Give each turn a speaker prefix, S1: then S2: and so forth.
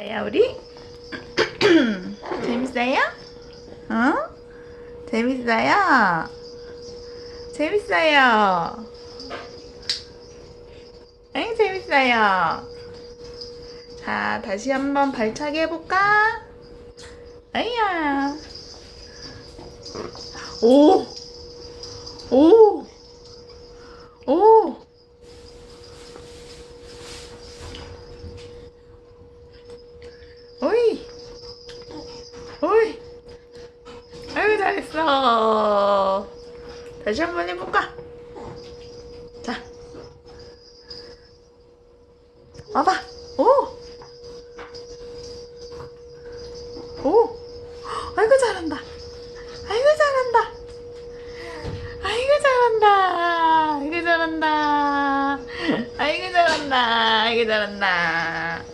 S1: 아야 우리 재밌어요? 어? 재밌어요? 재밌어요. 응 재밌어요. 자 다시 한번 발차기 해볼까? 아야. 오. 오. 오. 오이. 오이. 아유 잘했어. 다시 한 번 해볼까? 자. 와봐. 오. 오. 아이고 잘한다. 아이고 잘한다. 아이고 잘한다. 아이고 잘한다. 아이고 잘한다. 아이고 잘한다.